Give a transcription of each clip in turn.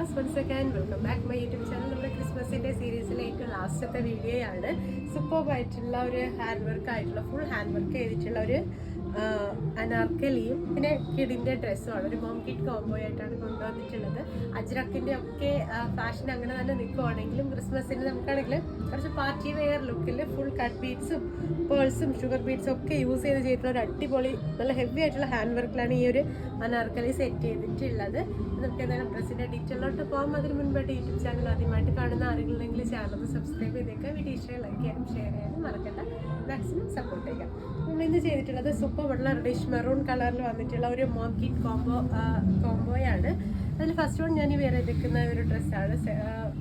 Shanavas once again welcome back my YouTube channel നമ്മുടെ ക്രിസ്മസിന്റെ സീരീസിലെ ഏറ്റവും ലാസ്റ്റത്തെ വീഡിയോ ആണ് സൂപ്പർ ആയിട്ടുള്ള ഒരു ഹാൻഡ് വർക്ക് ആയിട്ടുള്ള ഫുൾ ഹാൻഡ് വർക്ക് ചെയ്തിട്ടുള്ള ഒരു അനാർക്കലിയും പിന്നെ കിഡിന്റെ ഡ്രസ്സുമാണ് ഒരു മോം കിഡ് കോംബോ ആയിട്ടാണ് കൊണ്ടുവന്നിട്ടുള്ളത്. അജ്രക്കിന്റെ ഒക്കെ ഫാഷൻ അങ്ങനെ തന്നെ നിൽക്കുവാണെങ്കിലും ക്രിസ്മസിന് നമുക്കാണെങ്കിൽ കുറച്ച് പാർട്ടി വെയർ ലുക്കിൽ ഫുൾ കട്ട് ബീഡ്സും പേഴ്സും ഷുഗർ ബീഡ്സും ഒക്കെ യൂസ് ചെയ്ത് ചെയ്തിട്ടുള്ള ഒരു അടിപൊളി നല്ല ഹെവി ആയിട്ടുള്ള ഹാൻഡ് വർക്കിലാണ് ഈ ഒരു അനാർക്കലി സെറ്റ് ചെയ്തിട്ടുള്ളത്. നമുക്ക് എന്തായാലും ഡ്രസ്സിന്റെ ഡീറ്റെയിലോട്ട് പോകാം അതിന് മുൻപായിട്ട് യൂട്യൂബ് ചാനൽ ആദ്യമായിട്ട് കാണുന്ന ആരെങ്കിലും ചാനൽ സബ്സ്ക്രൈബ് ചെയ്തേക്കാം. വീഡിയോ ഇഷ്ടമായി ലൈക്ക് ചെയ്യാനും ഷെയർ ചെയ്യാനും മറക്കണ്ട. മാക്സിമം സപ്പോർട്ട് ചെയ്യാം. നമ്മൾ ഇന്ന് ചെയ്തിട്ടുള്ളത് സൂപ്പർ വെള്ള റെഡിഷ് മെറൂൺ കളറിൽ വന്നിട്ടുള്ള ഒരു മോക്കിറ്റ് കോംബോ കോംബോയാണ് അതിൽ ഫസ്റ്റ് വൺ ഞാൻ ഈ വേറെ എടുക്കുന്ന ഒരു ഡ്രസ്സാണ്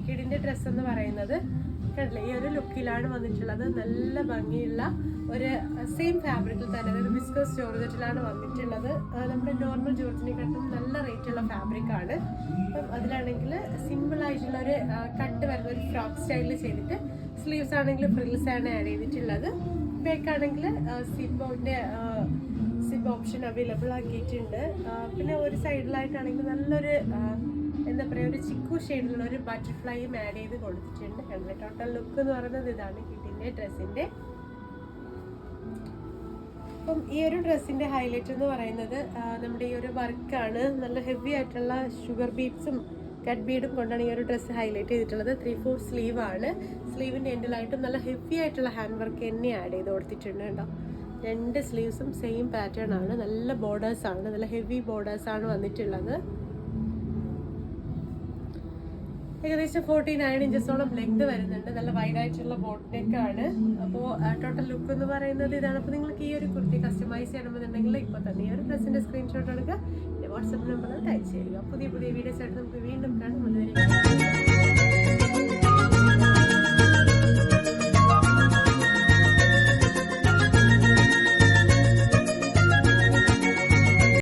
കിഡിന്റെ ഡ്രസ്സ് എന്ന് പറയുന്നത്. കണ്ടില്ലേ? ഈ ഒരു ലുക്കിലാണ് വന്നിട്ടുള്ളത്. നല്ല ഭംഗിയുള്ള ഒരു സെയിം ഫാബ്രിക്കിൽ തന്നെ ഒരു ബിസ്കസ് ജോർജറ്റിലാണ് വന്നിട്ടുള്ളത്. നമ്മുടെ നോർമൽ ജോർജിനെക്കാട്ടും നല്ല റേറ്റുള്ള ഫാബ്രിക്കാണ് അപ്പം അതിലാണെങ്കിൽ സിമ്പിൾ ആയിട്ടുള്ള ഒരു കട്ട് വരുന്ന ഒരു ഫ്രോക്ക് സ്റ്റൈലിൽ ചെയ്തിട്ട് സ്ലീവ്സ് ആണെങ്കിൽ ഫ്രിൽസ് ആണ് ആഡ് ചെയ്തിട്ടുള്ളത്. ബാക്ക് ആണെങ്കിൽ സിബോന്റെ സിബ് ഓപ്ഷൻ അവൈലബിൾ ആക്കിയിട്ടുണ്ട്. പിന്നെ ഒരു സൈഡിലായിട്ടാണെങ്കിൽ നല്ലൊരു എന്താ പറയുക ഒരു ചിക്കു ഷെയ്ഡിലുള്ള ഒരു ബട്ടർഫ്ലൈയും ആഡ് ചെയ്ത് കൊടുത്തിട്ടുണ്ട്. കണ്ടില്ലേ ടോട്ടൽ ലുക്ക് എന്ന് പറയുന്നത് ഇതാണ് കിട്ടിന്റെ ഡ്രസ്സിന്റെ. അപ്പം ഈ ഒരു ഡ്രസ്സിന്റെ ഹൈലൈറ്റ് എന്ന് പറയുന്നത് നമ്മുടെ ഈ ഒരു വർക്കാണ് നല്ല ഹെവി ആയിട്ടുള്ള ഷുഗർ ബീഡ്സും കട്ട് ബീഡും കൊണ്ടാണ് ഈ ഒരു ഡ്രസ്സ് ഹൈലൈറ്റ് ചെയ്തിട്ടുള്ളത്. ത്രീ ഫോർ സ്ലീവ് ആണ്. സ്ലീവിന്റെ എൻഡിലായിട്ടും നല്ല ഹെവി ആയിട്ടുള്ള ഹാൻഡ് വർക്ക് തന്നെ ആഡ് ചെയ്ത് കൊടുത്തിട്ടുണ്ട് കേട്ടോ. രണ്ട് സ്ലീവ്സും സെയിം പാറ്റേൺ ആണ്. നല്ല ബോർഡേഴ്സാണ് നല്ല ഹെവി ബോർഡേഴ്സാണ് വന്നിട്ടുള്ളത്. ഏകദേശം ഫോർട്ടി നയൻ ഇഞ്ചസോളം ലെങ്ത് വരുന്നുണ്ട്. നല്ല വൈഡ് ആയിട്ടുള്ള ബോട്ട് ആണ്. അപ്പോൾ ടോട്ടൽ ലുക്ക് എന്ന് പറയുന്നത് ഇതാണ്. അപ്പോൾ നിങ്ങൾക്ക് ഈ ഒരു കുർത്തി കസ്റ്റമൈസ് ചെയ്യണമെന്നുണ്ടെങ്കിൽ ഇപ്പോൾ തന്നെ ഈ ഒരു ഡ്രസ്സിന്റെ സ്ക്രീൻഷോട്ട് എടുക്കുക. വാട്സപ്പ് നമ്പറിൽ ടൈപ്പ് ചെയ്യുക പുതിയ പുതിയ വീഡിയോസ് ആയിട്ട് നമുക്ക് വീണ്ടും കാണും.